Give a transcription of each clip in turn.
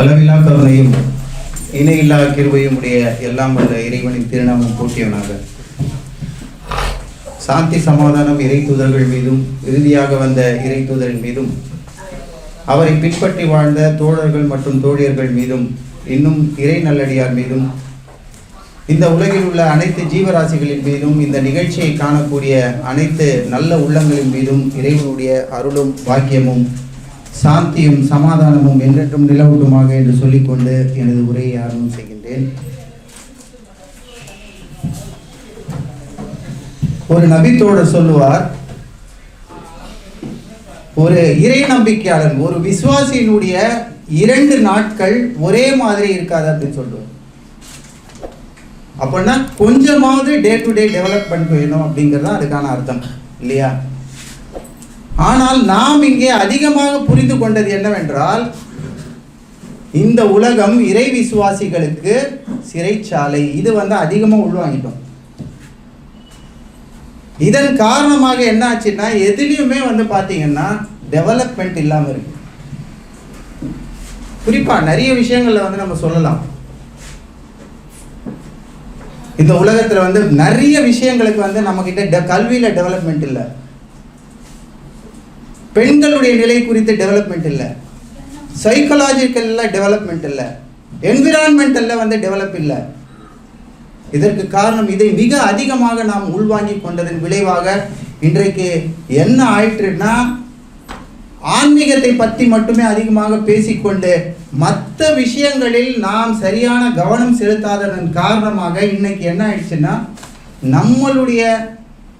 அளவில்லா கருணையும் இணையில்லா கிருவையும் உடைய எல்லாம் வல்ல இறைவனின் திருநாமம் போட்டியவனாக சாந்தி சமாதானம் இறை தூதர்கள் மீதும் இறுதியாக வந்த இறை தூதரின் மீதும் அவரை பின்பற்றி வாழ்ந்த தோழர்கள் மற்றும் தோழியர்கள் மீதும் இன்னும் இறை நல்லடியார் மீதும் இந்த உலகில் உள்ள அனைத்து ஜீவராசிகளின் மீதும் இந்த நிகழ்ச்சியை காணக்கூடிய அனைத்து நல்ல உள்ளங்களின் மீதும் இறைவனுடைய அருளும் பாக்கியமும் சாந்தியும் சமாதானமும் என்றென்றும் நிலவட்டுமாக என்று சொல்லிக்கொண்டு எனது உரையை ஆரம்பம் செய்கின்றேன். ஒரு நபித்தோழர் சொல்லுவார் ஒரு இறை நம்பிக்கையாளன் ஒரு விசுவாசியினுடைய இரண்டு நாட்கள் ஒரே மாதிரி இருக்காது அப்படின்னு சொல்லுவார். அப்படின்னா கொஞ்சமாவது டே டு டே டெவலப்மெண்ட் வேணும் அப்படிங்கிறது தான் அதுக்கான அர்த்தம் இல்லையா? ஆனால் நாம் இங்கே அதிகமாக புரிந்து கொண்டது என்னவென்றால் இந்த உலகம் இறை விசுவாசிகளுக்கு சிறைச்சாலை இது வந்து அதிகமாக உள்வாங்கிட்டோம். இதன் காரணமாக என்ன ஆச்சுன்னா எதுலேயுமே வந்து பார்த்தீங்கன்னா டெவலப்மெண்ட் இல்லாமல் இருக்கு. குறிப்பாக நிறைய விஷயங்களில் வந்து நம்ம சொல்லலாம். இந்த உலகத்தில் வந்து நிறைய விஷயங்களுக்கு வந்து நம்மக்கிட்ட டெ கல்வியில் டெவலப்மெண்ட் இல்லை. பெண்களுடைய நிலை குறித்து டெவலப்மெண்ட் இல்லை. சைக்கலாஜிக்கலில் டெவலப்மெண்ட் இல்லை. என்விரான்மெண்டலில் வந்து டெவலப் இல்லை. இதற்கு காரணம் இதை மிக அதிகமாக நாம் உள்வாங்கி கொண்டதன் விளைவாக இன்றைக்கு என்ன ஆயிற்றுன்னா ஆன்மீகத்தை பற்றி மட்டுமே அதிகமாக பேசிக்கொண்டு மற்ற விஷயங்களில் நாம் சரியான கவனம் செலுத்தாததன் காரணமாக இன்னைக்கு என்ன ஆயிடுச்சுன்னா நம்மளுடைய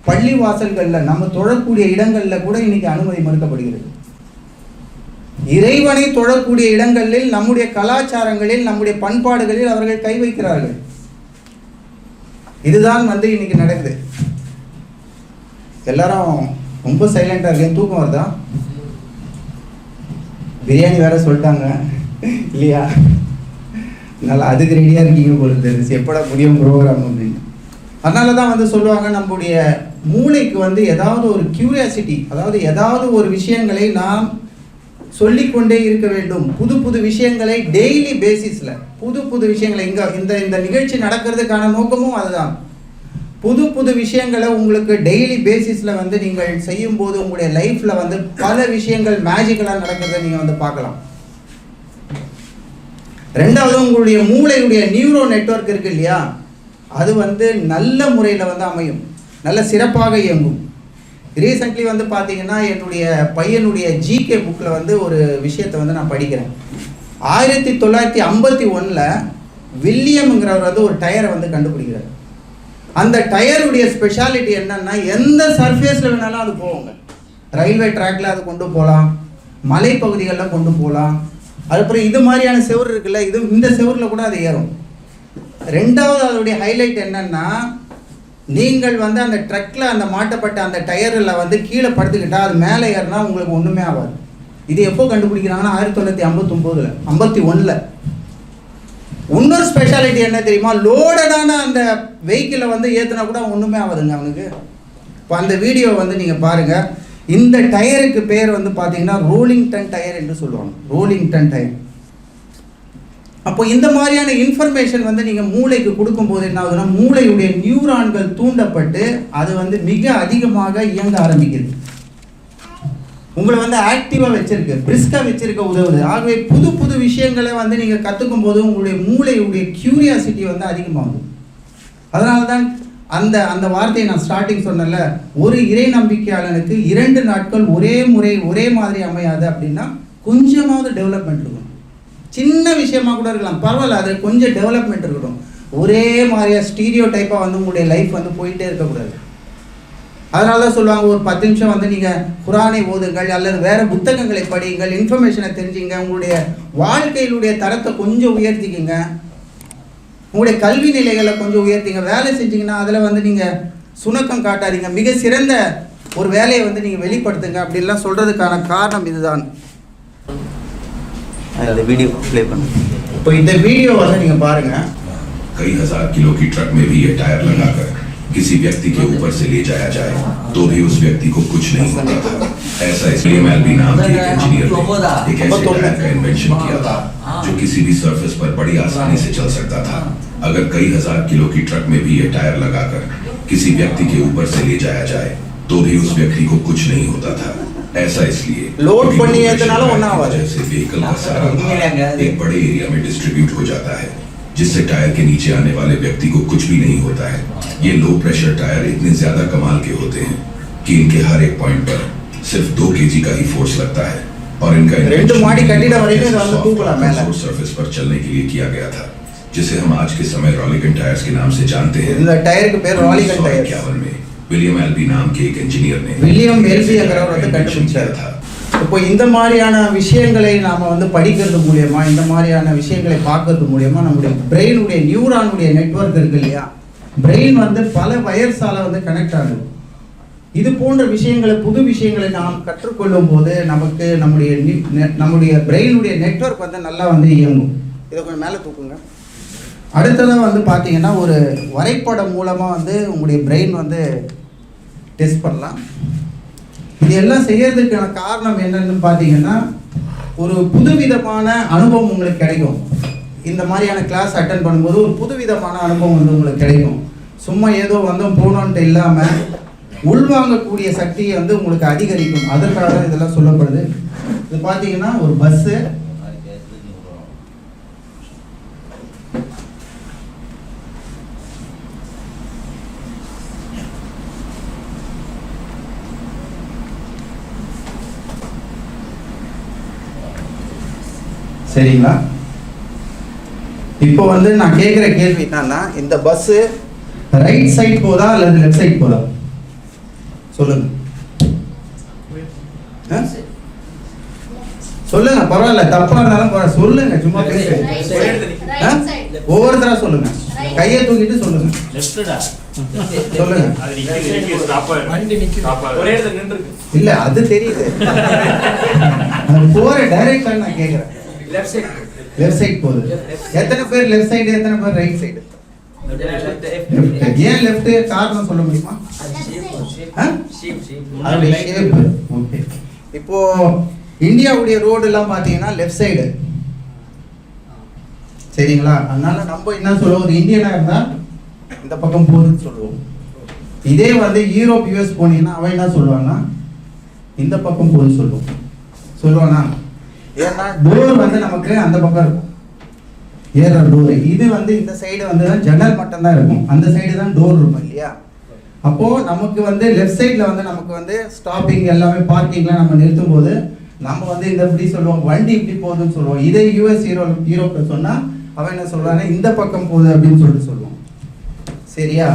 பள்ளி வாசல்களில் நம்ம தொழக்கூடிய இடங்களில் கூட இன்னைக்கு அனுமதி மறுக்கப்படுகிறது. இறைவனை தொழக்கூடிய இடங்களில் நம்முடைய கலாச்சாரங்களில் நம்முடைய பண்பாடுகளில் அவர்கள் கை வைக்கிறார்கள். இதுதான் வந்து இன்னைக்கு நடக்குது. எல்லாரும் ரொம்ப சைலண்டாக இருக்கேன் தூக்கம் வருதா? பிரியாணி வேற சொல்லிட்டாங்க. இல்லையா? நல்லா அதுக்கு ரெடியாக இருக்கீங்க போல தெரிஞ்சு எப்படா முடியும் ப்ரோக்ராம் அப்படின்னு. அதனால தான் வந்து சொல்லுவாங்க நம்முடைய மூளைக்கு வந்து ஏதாவது ஒரு கியூரியாசிட்டி அதாவது ஏதாவது ஒரு விஷயங்களை நாம் சொல்லிக்கொண்டே இருக்க வேண்டும். புது புது விஷயங்களை டெய்லி பேசிஸில் புது புது விஷயங்களை இங்கே இந்த இந்த நிகழ்ச்சி நடக்கிறதுக்கான நோக்கமும் அதுதான். புது புது விஷயங்களை உங்களுக்கு டெய்லி பேசிஸில் வந்து நீங்கள் செய்யும்போது உங்களுடைய லைஃப்பில் வந்து பல விஷயங்கள் மேஜிக்கலாக நடக்கிறத நீங்கள் வந்து பார்க்கலாம். ரெண்டாவது உங்களுடைய மூளையுடைய நியூரோ நெட்வொர்க் இருக்கு இல்லையா? அது வந்து நல்ல முறையில் வந்து அமையும். நல்ல சிறப்பாக இயங்கும். ரீசெண்ட்லி வந்து பார்த்தீங்கன்னா என்னுடைய பையனுடைய ஜிகே புக்கில் வந்து ஒரு விஷயத்தை வந்து நான் படிக்கிறேன். ஆயிரத்தி தொள்ளாயிரத்தி ஐம்பத்தி ஒன்றில் வில்லியம்ங்கிறவர் வந்து ஒரு டயரை வந்து கண்டுபிடிக்கிறார். அந்த டயருடைய ஸ்பெஷாலிட்டி என்னன்னா எந்த சர்ஃபேஸில் வேணாலும் அது போகுங்க. ரயில்வே ட்ராக்ல அது கொண்டு போகலாம் மலைப்பகுதிகளில் கொண்டு போகலாம் அதுக்கப்புறம் இது மாதிரியான செவர் இருக்குல்ல இது இந்த செவரில் கூட அது ஏறும். ரெண்டாவது அதோடைய ஹைலைட் என்னன்னா நீங்கள் வந்து அந்த ட்ரக்கில் அந்த மாட்டப்பட்ட அந்த டயரில் வந்து கீழே படுத்துக்கிட்டால் அது மேலே ஏறினா உங்களுக்கு ஒன்றுமே ஆகாது. இது எப்போ கண்டுபிடிக்கிறாங்கன்னா ஆயிரத்தி தொள்ளாயிரத்தி ஐம்பத்தொம்போதில் ஐம்பத்தி ஒன்றில் இன்னொரு ஸ்பெஷாலிட்டி என்ன தெரியுமா? லோடடான அந்த வெஹிக்கிளை வந்து ஏற்றுனா கூட ஒன்றுமே ஆகாதுங்க அவனுக்கு. இப்போ அந்த வீடியோ வந்து நீங்கள் பாருங்கள் இந்த டயருக்கு பேர் வந்து பார்த்தீங்கன்னா ரோலிங் டன் டயர் என்று சொல்லுவாங்க. ரோலிங் டன் டயர் அப்போ இந்த மாதிரியான இன்ஃபர்மேஷன் வந்து நீங்கள் மூளைக்கு கொடுக்கும்போது என்ன ஆகுதுன்னா மூளையுடைய நியூரான்கள் தூண்டப்பட்டு அது வந்து மிக அதிகமாக இயங்க ஆரம்பிக்குது. உங்களை வந்து ஆக்டிவாக வச்சிருக்கு பிரிஸ்காக வச்சிருக்க உதவுது. ஆகவே புது புது விஷயங்களை வந்து நீங்கள் கற்றுக்கும் போது உங்களுடைய மூளையுடைய கியூரியாசிட்டி வந்து அதிகமாகும் அதனால தான் அந்த அந்த வார்த்தையை நான் ஸ்டார்டிங் சொன்னேன்ல ஒரு இறை நம்பிக்கையாளனுக்கு இரண்டு நாட்கள் ஒரே முறை ஒரே மாதிரி அமையாது அப்படின்னா கொஞ்சமாவது டெவலப்மெண்ட் இருக்கும். சின்ன விஷயமாக கூட இருக்கலாம். பரவாயில்ல அது கொஞ்சம் டெவலப்மெண்ட் இருக்கட்டும். ஒரே மாதிரியா ஸ்டீரியோ டைப்பாக வந்து உங்களுடைய லைஃப் வந்து போயிட்டே இருக்கக்கூடாது. அதனால தான் சொல்லுவாங்க ஒரு பத்து நிமிஷம் வந்து நீங்கள் குரானை ஓதுங்கள் அல்லது வேறு புத்தகங்களை படியுங்கள் இன்ஃபர்மேஷனை தெரிஞ்சுங்க உங்களுடைய வாழ்க்கையினுடைய தரத்தை கொஞ்சம் உயர்த்திக்கிங்க. உங்களுடைய கல்வி நிலைகளை கொஞ்சம் உயர்த்திங்க. வேலை செஞ்சிங்கன்னா அதில் வந்து நீங்கள் சுணக்கம் காட்டாதீங்க. மிக சிறந்த ஒரு வேலையை வந்து நீங்கள் வெளிப்படுத்துங்க அப்படின்லாம் சொல்கிறதுக்கான காரணம் இதுதான். இந்த வீடியோ ப்ளே பண்ணு இப்போ இந்த வீடியோ வந்து நீங்கள் பாருங்கள் कई हजार किलो की ट्रक में भी ये टायर लगाकर किसी व्यक्ति के ऊपर से ले जाया जाए तो भी उस व्यक्ति को कुछ नहीं होता था ऐसा इसलिए मैलबी नाम के एक इंजीनियर ने एक ऐसे टायर का इन्वेंशन किया था जो किसी भी सरफेस पर बड़ी आसानी से चल सकता था अगर कई हजार किलो की ट्रक में भी ये टायर लगाकर किसी व्यक्ति के ऊपर से ले जाया जाए तो भी उस व्यक्ति को कुछ नहीं होता था ऐसा इसलिए लोड पड़ने इतना होना हुआ जैसे व्हीकल का सारा एक बड़े एरिया में डिस्ट्रीब्यूट हो जाता है जिससे टायर के नीचे आने वाले व्यक्ति को कुछ भी नहीं होता है। ये लो प्रेशर टायर इतने ज़्यादा कमाल के होते हैं कि इनके हर एक पॉइंट पर सिर्फ़ दो के का ही फोर्स लगता है। और इनका सरफेस पर चलने के लिए किया गया था जिसे हम आज के समय रॉलिकन टायर्स के नाम से जानते हैं। टायर में வில்லியம் எல்பி நாம் கே இன்ஜினியர் வில்லியம் எல்பிங்கிறவர் வந்து கண்டுபிடிச்சார். இப்போ இந்த மாதிரியான விஷயங்களை நாம் வந்து படிக்கிறது மூலயமா இந்த மாதிரியான விஷயங்களை பார்க்கறது மூலியமா நம்முடைய பிரெயினுடைய நியூரானுடைய நெட்ஒர்க் இருக்கு இல்லையா? பிரெயின் வந்து பல வயர்ஸால் வந்து கனெக்ட் ஆகுது. இது போன்ற விஷயங்களை புது விஷயங்களை நாம் கற்றுக்கொள்ளும் போது நமக்கு நம்முடைய நம்முடைய பிரெயினுடைய நெட்ஒர்க் வந்து நல்லா வந்து இயங்கும். இதை கொஞ்சம் மேலே தூக்குங்க. அடுத்ததாக வந்து பார்த்தீங்கன்னா ஒரு வரைபடம் மூலமாக வந்து உங்களுடைய பிரெயின் வந்து டெஸ்ட் பண்ணலாம். இது எல்லாம் செய்யறதுக்கான காரணம் என்னன்னு பார்த்தீங்கன்னா ஒரு புதுவிதமான அனுபவம் உங்களுக்கு கிடைக்கும். இந்த மாதிரியான கிளாஸ் அட்டன் பண்ணும்போது ஒரு புதுவிதமான அனுபவம் வந்து உங்களுக்கு கிடைக்கும். சும்மா ஏதோ வந்தோம் போனோன்ட்டு இல்லாமல் உள்வாங்கக்கூடிய சக்தியை வந்து உங்களுக்கு அதிகரிக்கும். அதற்காக தான் இதெல்லாம் சொல்லப்படுது. இது பார்த்தீங்கன்னா ஒரு பஸ்ஸு சரிங்களா இப்போ வந்து நான் கேட்குற கேள்வி என்னன்னா இந்த பஸ்ஸு ரைட் சைடு போதா அல்லது லெஃப்ட் சைடு போதா? சொல்லுங்க? சொல்லுங்க பரவாயில்ல தப்பா இருந்தாலும் சொல்லுங்க சும்மா ஆ? ஒவ்வொருத்தரா சொல்லுங்க. கையை தூக்கிட்டு சொல்லுங்க. சொல்லுங்க. இல்ல அது தெரியுது. போற டைரக்ஷன் நான் கேக்குறேன். லெஃப்ட் சைடு லெஃப்ட் சைடு போகுது. எத்தனை பேர் லெஃப்ட் சைடு எத்தனை பேர் ரைட் சைடு ஏன் லெஃப்ட் காரணம் சொல்ல முடியுமா? அதோடைய shape. Okay. இப்போ இந்தியாவுடைய ரோடு எல்லாம் பாத்தீங்கன்னா லெஃப்ட் சைடு சரிங்களா? அதனால நம்ம என்ன சொல்லுவோம்? ஒரு இந்தியனா இருந்தா இந்த பக்கம் போகுதுன்னு சொல்லுவோம். இதே வந்து யூரோப் யூஎஸ் போனீங்கன்னா அவன் என்ன சொல்லுவான்னா இந்த பக்கம் போகுது சொல்லுவோம். சொல்லுவானா? ஏன்னா டோர் வந்து நமக்கு அந்த பக்கம் இருக்கும். ஏற டோர். இது வந்து இந்த சைடு வந்து தான் ஜன்னல் மட்டும் தான் இருக்கும். அந்த சைடு தான் டோர் இருக்கும் இல்லையா? அப்போ நமக்கு வந்து லெஃப்ட் சைடில் வந்து நமக்கு வந்து ஸ்டாப்பிங் எல்லாமே பார்க்கிங்லாம் நம்ம நிறுத்தும் போது நம்ம வந்து இந்த இப்படி சொல்லுவோம் வண்டி இப்படி போகுதுன்னு சொல்லுவோம். இதே யூஎஸ் ஹீரோ யூரோப்பில் சொன்னா அவன் என்ன சொல்றாங்க இந்த பக்கம் போகுது அப்படின்னு சொல்லிட்டு சொல்லுவோம். சரியா?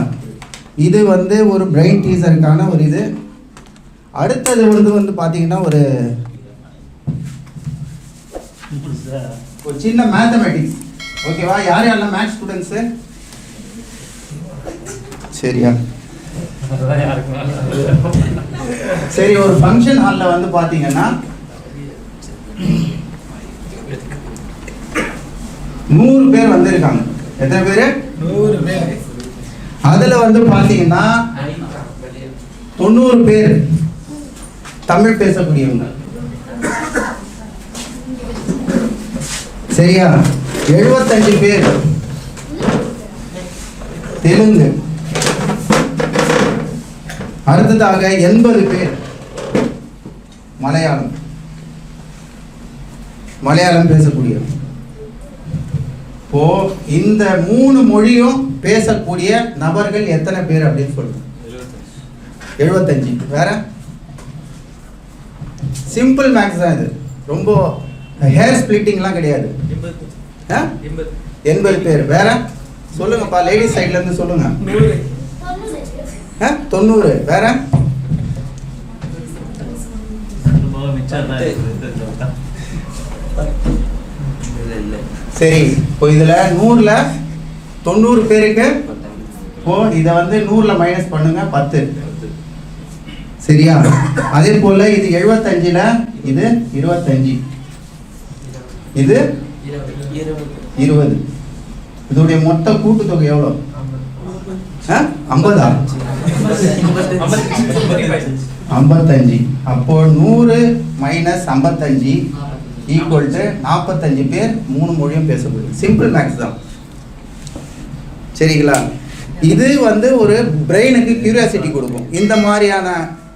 இது வந்து ஒரு பிரெயின் டீசருக்கான ஒரு இது. அடுத்தது வந்து வந்து பார்த்தீங்கன்னா ஒரு ஒரு சின்ன மேத்தமெட்டிக்ஸ் ஓகேவா யார் யாரெல்லாம் மேக்ஸ் ஸ்டூடெண்ட்ஸு சரியா சரி ஒரு ஃபங்க்ஷன் ஹாலில் வந்து பார்த்தீங்கன்னா நூறு பேர் வந்திருக்காங்க. எத்தனை பேர்? நூறு பேர். அதில் வந்து பார்த்தீங்கன்னா தொண்ணூறு பேர் தமிழ் பேசக்கூடியவங்க. சரியா எழுபத்தஞ்சு பேர். தெலுங்கு. அடுத்ததாக எண்பது பேர். மலையாளம். மலையாளம் பேசக்கூடிய இப்போ இந்த மூணு மொழியும் பேசக்கூடிய நபர்கள் எத்தனை பேர் அப்படின்னு சொல்லுங்க. எழுபத்தஞ்சு. வேற? சிம்பிள் மேக்ஸ் தான் இது. ரொம்ப ஹேர் ஸ்பிளிட்டிங்லாம் கிடையாது. ஆ? எண்பது. பேர். வேற? சொல்லுங்கப்பா லேடிஸ் சைட்ல இருந்து சொல்லுங்க? தொண்ணூறு. வேற? சரி இப்போ இதுல நூறுல தொண்ணூறு பேருக்கு ஓ இதை வந்து நூறில் மைனஸ் பண்ணுங்க பத்து. சரியா? அதே போல் இது எழுபத்தஞ்சில் இது இருபத்தஞ்சி. இது இருபது. இதோடைய மொத்த கூட்டுத்தொகை எவ்வளோ? ஐம்பதா? ஐம்பத்தஞ்சு. அப்போ நூறு மைனஸ் ஐம்பத்தஞ்சு ஈக்குவல் டு நாற்பத்தஞ்சு பேர் மூணு மொழியும் பேசப்படுது. சிம்பிள் மேக்ஸ் தான். சரிங்களா? இது வந்து ஒரு பிரெயினுக்கு கியூரியாசிட்டி கொடுக்கும். இந்த மாதிரியான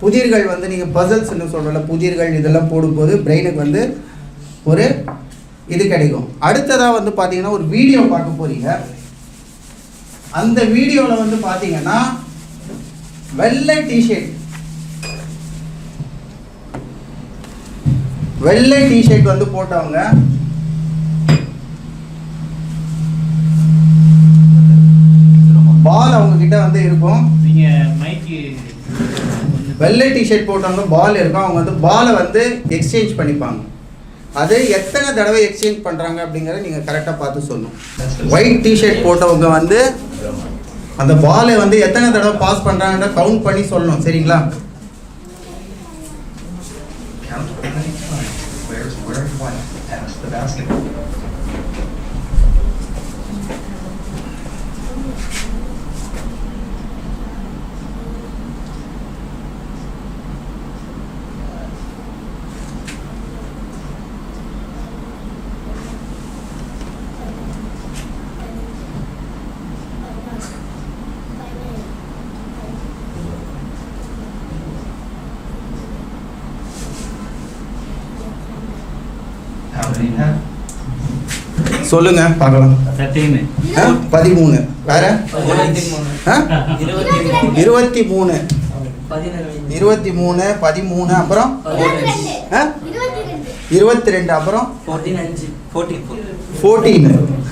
புதிர்கள் வந்து நீங்கள் பசல்ஸ்னு சொல்கிறல புதிர்கள் இதெல்லாம் போடும்போது பிரெயினுக்கு வந்து ஒரு இது கிடைக்கும். அடுத்ததாக வந்து பார்த்தீங்கன்னா ஒரு வீடியோ பார்க்க போறீங்க. அந்த வீடியோவில் வந்து பார்த்தீங்கன்னா வெள்ளை டிஷர்ட் வெள்ளை டிஷர்ட் வந்து போட்டவங்க பால் அவங்க கிட்ட வந்து இருக்கும். நீங்க மைக்கு வெள்ளை டிஷர்ட் போட்டவங்க பால் இருக்கும். அவங்க வந்து பாலை வந்து எக்ஸ்சேஞ்ச் பண்ணிப்பாங்க. அது எத்தனை தடவை எக்ஸ்சேஞ்ச் பண்ணுறாங்க அப்படிங்கிறத நீங்கள் கரெக்டாக பார்த்து சொல்லணும். ஒயிட் டிஷர்ட் போட்டவங்க வந்து அந்த பாலை வந்து எத்தனை தடவை பாஸ் பண்ணுறாங்கன்ற கவுண்ட் பண்ணி சொல்லணும் சரிங்களா? சொல்லுங்க. பார்க்கலாம். பதிமூணு. வேற? ஆ? இருபத்தி மூணு. இருபத்தி மூணு பதிமூணு அப்புறம்? ஆ? இருபத்தி ரெண்டு அப்புறம்? ஃபோர்டீன்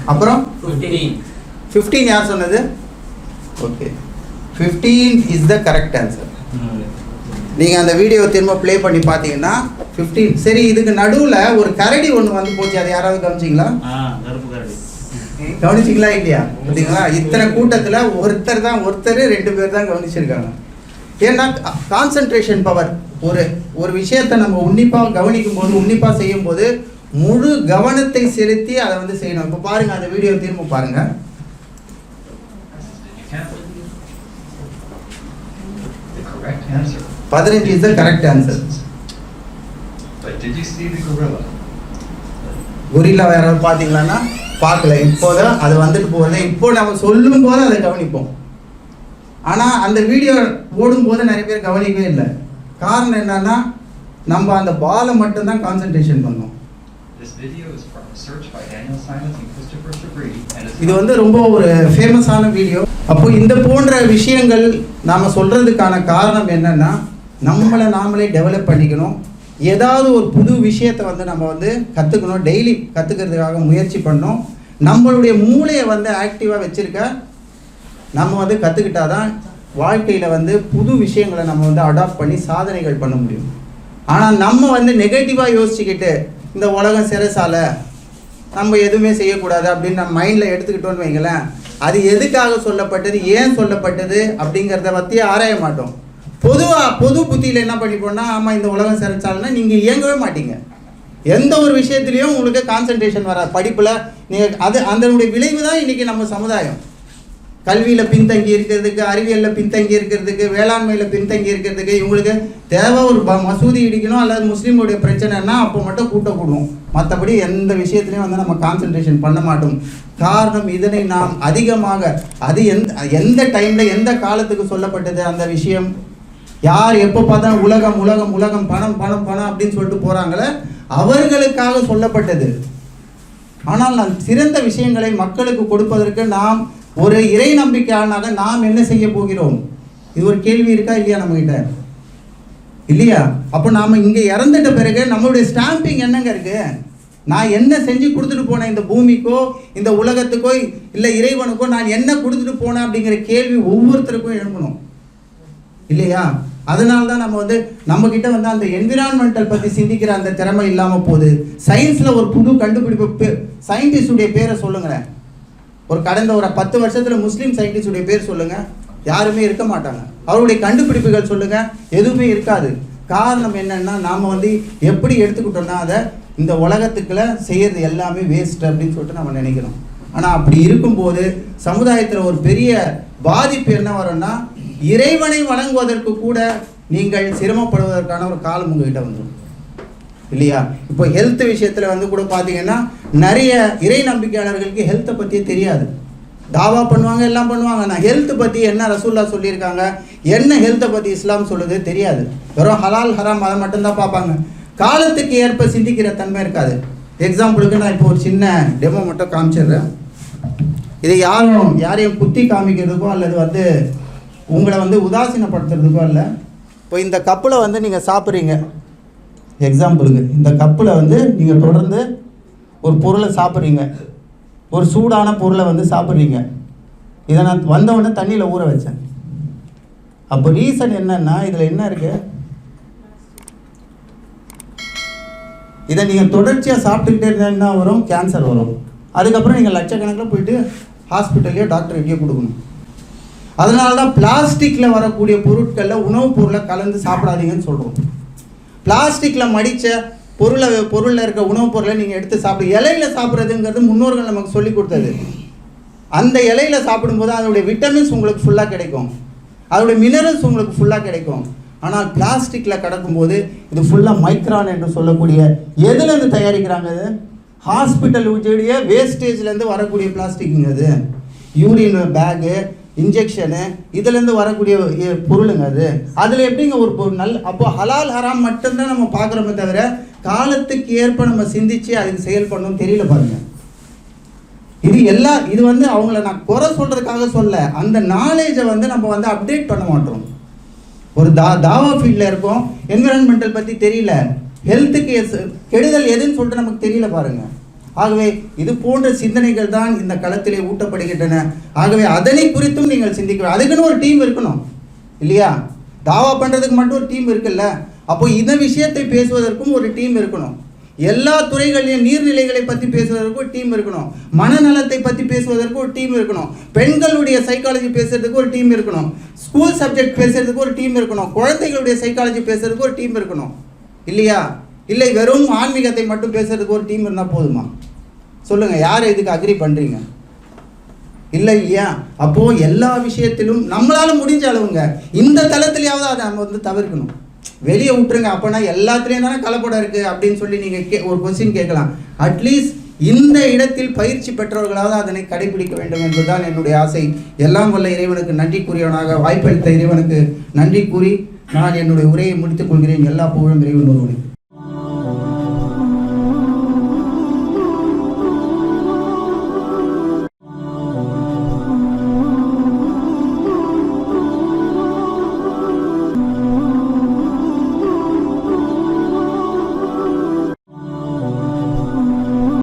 அப்புறம்? ஃபிஃப்டீன் ஃபிஃப்டீன் யார் சொன்னது? Okay fifteen is the correct answer நீங்கள் அந்த வீடியோ திரும்ப ப்ளே பண்ணி பார்த்தீங்கன்னா ஃபிஃப்டீன் சரி இதுக்கு நடுவில் ஒரு கரடி ஒன்று வந்து போச்சு. அதை யாராவது கவனிச்சிங்களா? கருப்பு கரடி. கவனிச்சிங்களா இல்லையா? பார்த்தீங்களா? இத்தனை கூட்டத்தில் ஒருத்தர் தான் ஒருத்தர் ரெண்டு பேர் தான் கவனிச்சிருக்காங்க. ஏன்னா கான்சன்ட்ரேஷன் பவர் ஒரு ஒரு விஷயத்தை நம்ம உன்னிப்பாக கவனிக்கும் போது உன்னிப்பாக செய்யும் போது முழு கவனத்தை செலுத்தி அதை வந்து செய்யணும். இப்போ பாருங்க அந்த வீடியோ திரும்ப பாருங்க. Correct answer. பதினஞ்சு is the correct answer? Gorilla யாராவது பார்த்தீங்களான்னா பார்க்கல. இப்போதான் அது வந்துட்டு போகுது. இப்போ நம்ம சொல்லும் போது அதை கவனிப்போம். ஆனால் அந்த வீடியோ ஓடும்போது நிறைய பேர் கவனிக்கவே இல்லை. காரணம் என்னன்னா நம்ம அந்த பாலை மட்டும்தான் கான்சென்ட்ரேஷன் பண்ணோம். இது வந்து ரொம்ப ஒரு ஃபேமஸான வீடியோ அப்போ இந்த போன்ற விஷயங்கள் நாம் சொல்கிறதுக்கான காரணம் என்னன்னா நம்மளை நாமளே டெவலப் பண்ணிக்கணும். ஏதாவது ஒரு புது விஷயத்தை வந்து நம்ம வந்து கற்றுக்கணும் டெய்லி கற்றுக்கிறதுக்காக முயற்சி பண்ணணும். நம்மளுடைய மூளையை வந்து ஆக்டிவாக வச்சுருக்க நம்ம வந்து கற்றுக்கிட்டாதான் வாழ்க்கையில் வந்து புது விஷயங்களை நம்ம வந்து அடாப்ட் பண்ணி சாதனைகள் பண்ண முடியும். ஆனால் நம்ம வந்து நெகட்டிவாக யோசிச்சுக்கிட்டு இந்த உலகம் சிறைசாலை நம்ம எதுவுமே செய்யக்கூடாது அப்படின்னு நம்ம மைண்டில் எடுத்துக்கிட்டோன்னு வைங்களேன் அது எதுக்காக சொல்லப்பட்டது ஏன் சொல்லப்பட்டது அப்படிங்கிறத பற்றி ஆராய மாட்டோம். பொதுவாக பொது புத்தியில் என்ன பண்ணிப்போம்னா ஆமாம் இந்த உலகம் சிறைச்சாலைன்னா நீங்கள் இயங்கவே மாட்டீங்க. எந்த ஒரு விஷயத்துலையும் உங்களுக்கு கான்சன்ட்ரேஷன் வராது. படிப்பில் நீங்கள் அது அதனுடைய விளைவு தான் இன்றைக்கி நம்ம சமுதாயம். கல்வியில் பின்தங்கி இருக்கிறதுக்கு அறிவியலில் பின்தங்கி இருக்கிறதுக்கு வேளாண்மையில் பின்தங்கி இருக்கிறதுக்கு இவங்களுக்கு தேவை ஒரு ப மசூதி இடிக்கணும் அல்லது முஸ்லீமுடைய பிரச்சனைனா அப்போ மட்டும் கூட்டக்கூடும் மற்றபடி எந்த விஷயத்துலையும் வந்து நம்ம கான்சன்ட்ரேஷன் பண்ண மாட்டோம். காரணம் இதனை நாம் அதிகமாக அது எந்த எந்த டைமில் எந்த காலத்துக்கு சொல்லப்பட்டது அந்த விஷயம்? யார் எப்போ பார்த்தாலும் உலகம் உலகம் உலகம் பணம் பணம் பணம் அப்படின்னு சொல்லிட்டு போகிறாங்களே அவர்களுக்காக சொல்லப்பட்டது. ஆனால் நான் சிறந்த விஷயங்களை மக்களுக்கு கொடுப்பதற்கு நாம் ஒரு இறை நம்பிக்கையாளனாக நாம் என்ன செய்ய போகிறோம்? இது ஒரு கேள்வி இருக்கா இல்லையா நம்மகிட்ட? இல்லையா? அப்போ நாம் இங்கே இறந்துட்ட பிறகு நம்மளுடைய ஸ்டாம்பிங் என்னங்க இருக்குது நான் என்ன செஞ்சு கொடுத்துட்டு போனேன் இந்த பூமிக்கோ இந்த உலகத்துக்கோ இல்லை இறைவனுக்கோ நான் என்ன கொடுத்துட்டு போனேன் அப்படிங்கிற கேள்வி ஒவ்வொருத்தருக்கும் எழுப்பணும் இல்லையா? அதனால தான் நம்ம வந்து நம்ம கிட்ட வந்து அந்த என்விரான்மெண்டல் பற்றி சிந்திக்கிற அந்த திறமை இல்லாமல் போகுது. சயின்ஸில் ஒரு புது கண்டுபிடிப்பு சயின்டிஸ்டுடைய பேரை சொல்லுங்களேன். ஒரு கடந்த ஒரு பத்து வருஷத்தில் முஸ்லீம் சயின்டிஸ்டுடைய பேர் சொல்லுங்கள் யாருமே இருக்க மாட்டாங்க. அவருடைய கண்டுபிடிப்புகள் சொல்லுங்கள் எதுவுமே இருக்காது. காரணம் என்னன்னா நாம் வந்து எப்படி எடுத்துக்கிட்டோம்னா அதை இந்த உலகத்துக்குள்ள செய்யறது எல்லாமே வேஸ்ட் அப்படின்னு சொல்லிட்டு நம்ம நினைக்கிறோம். ஆனால் அப்படி இருக்கும்போது சமுதாயத்தில் ஒரு பெரிய பாதிப்பு என்ன வரும்னா இறைவனை வணங்குவதற்கு கூட நீங்கள் சிரமப்படுவதற்கான ஒரு காலம் உங்ககிட்ட வந்துடும். இல்லையா? இப்போ ஹெல்த் விஷயத்தில் வந்து கூட பார்த்தீங்கன்னா நிறைய இறை நம்பிக்கையாளர்களுக்கு ஹெல்த்தை பற்றியே தெரியாது. தாவா பண்ணுவாங்க எல்லாம் பண்ணுவாங்க. நான் ஹெல்த் பற்றி என்ன ரசூல்லா சொல்லியிருக்காங்க என்ன ஹெல்த்தை பற்றி இஸ்லாம் சொல்லுது தெரியாது. வெறும் ஹலால் ஹராம் அதை மட்டும்தான் பார்ப்பாங்க. காலத்துக்கு ஏற்ப சிந்திக்கிற தன்மை இருக்காது. எக்ஸாம்பிளுக்கு நான் இப்போ ஒரு சின்ன டெமோ மட்டும் காமிச்சிடுறேன். இதை யாரும் யாரையும் குத்தி காமிக்கிறதுக்கோ அல்லது வந்து உங்களை வந்து உதாசீனப்படுத்துறதுக்கோ இல்லை இப்போ இந்த கப்பில் வந்து நீங்கள் சாப்பிட்றீங்க. எக்ஸாம்பிளுக்கு இந்த கப்பில் வந்து நீங்கள் தொடர்ந்து ஒரு பொருளை சாப்பிட்றீங்க. ஒரு சூடான பொருளை வந்து சாப்பிட்றீங்க. இதை நான் வந்த உடனே தண்ணியில் ஊற வச்சேன். அப்போ ரீசன் என்னன்னா இதில் என்ன இருக்கு? இதை நீங்கள் தொடர்ச்சியாக சாப்பிட்டுக்கிட்டே இருந்தால் வரும் கேன்சர் வரும். அதுக்கப்புறம் நீங்கள் லட்சக்கணக்கில் போயிட்டு ஹாஸ்பிட்டல்லையோ டாக்டர்கிட்டயோ கொடுக்கணும். அதனால தான் பிளாஸ்டிக்கில் வரக்கூடிய பொருட்களில் உணவுப் பொருளை கலந்து சாப்பிடாதீங்கன்னு சொல்கிறோம் பிளாஸ்டிக்கில் மடித்த பொருளை பொருளில் இருக்க உணவுப் பொருளை நீங்கள் எடுத்து சாப்பிடு இலையில சாப்பிட்றதுங்கிறது முன்னோர்கள் நமக்கு சொல்லி கொடுத்தது. அந்த இலையில சாப்பிடும்போது அதனுடைய விட்டமின்ஸ் உங்களுக்கு ஃபுல்லாக கிடைக்கும். அதோடைய மினரல்ஸ் உங்களுக்கு ஃபுல்லாக கிடைக்கும். ஆனால் பிளாஸ்டிக்கில் கிடக்கும்போது இது ஃபுல்லாக மைக்ரான் என்று சொல்லக்கூடிய எதுலேருந்து தயாரிக்கிறாங்க இது? ஹாஸ்பிட்டல் உடைய வேஸ்டேஜ்லேருந்து வரக்கூடிய பிளாஸ்டிக்குங்க அது யூரின் பேகு இன்ஜெக்ஷனு இதுலேருந்து வரக்கூடிய பொருளுங்க அது. அதில் எப்படிங்க ஒரு பொருள் நல் அப்போ ஹலால் ஹராம் மட்டும்தான் நம்ம பார்க்குறோமே தவிர காலத்துக்கு ஏற்ப நம்ம சிந்திச்சு அதுக்கு செயல்படணும் தெரியல பாருங்க. இது எல்லா இது வந்து அவங்கள நான் குறை சொல்றதுக்காக சொல்ல அந்த நாலேஜை வந்து நம்ம வந்து அப்டேட் பண்ண மாட்டோம். ஒரு தா தாவா ஃபீல்டில் இருக்கோம் என்விரான்மெண்டல் பற்றி தெரியல. ஹெல்த்துக்கு கெடுதல் எதுன்னு சொல்லிட்டு நமக்கு தெரியல பாருங்கள் ஆகவே இது போன்ற சிந்தனைகள் தான் இந்த களத்திலே ஊட்டப்படுகின்றன. ஆகவே அதனை குறித்தும் நீங்கள் சிந்திக்க அதுக்குன்னு ஒரு டீம் இருக்கணும். இல்லையா? தாவா பண்ணுறதுக்கு மட்டும் ஒரு டீம் இருக்குல்ல? அப்போ இந்த விஷயத்தை பேசுவதற்கும் ஒரு டீம் இருக்கணும். எல்லா துறைகளிலும் நீர்நிலைகளை பற்றி பேசுவதற்கு ஒரு டீம் இருக்கணும். மனநலத்தை பற்றி பேசுவதற்கு ஒரு டீம் இருக்கணும். பெண்களுடைய சைக்காலஜி பேசுறதுக்கு ஒரு டீம் இருக்கணும். ஸ்கூல் சப்ஜெக்ட் பேசுறதுக்கு ஒரு டீம் இருக்கணும். குழந்தைகளுடைய சைக்காலஜி பேசுறதுக்கு ஒரு டீம் இருக்கணும். இல்லையா? இல்லை வெறும் ஆன்மீகத்தை மட்டும் பேசுறதுக்கு ஒரு டீம் இருந்தால் போதுமா? சொல்லுங்கள் யார் இதுக்கு அக்ரி பண்ணுறீங்க இல்லை இல்லையா? அப்போது எல்லா விஷயத்திலும் நம்மளால் முடிஞ்ச அளவுங்க. இந்த தளத்துலையாவது அதை நம்ம வந்து தவிர்க்கணும். வெளியே விட்டுருங்க அப்போனா எல்லாத்துலேயும் தானே கலப்படம் இருக்குது அப்படின்னு சொல்லி நீங்கள் கே ஒரு கொஸ்டின் கேட்கலாம். அட்லீஸ்ட் இந்த இடத்தில் பயிற்சி பெற்றவர்களாவது அதனை கடைபிடிக்க வேண்டும் என்பதுதான் என்னுடைய ஆசை. எல்லாம் வல்ல இறைவனுக்கு நன்றி கூறியவனாக வாய்ப்பளித்த இறைவனுக்கு நன்றி கூறி நான் என்னுடைய உரையை முடித்துக் கொள்கிறேன். எல்லா புகழும் இறைவன் ஒருவனுக்கு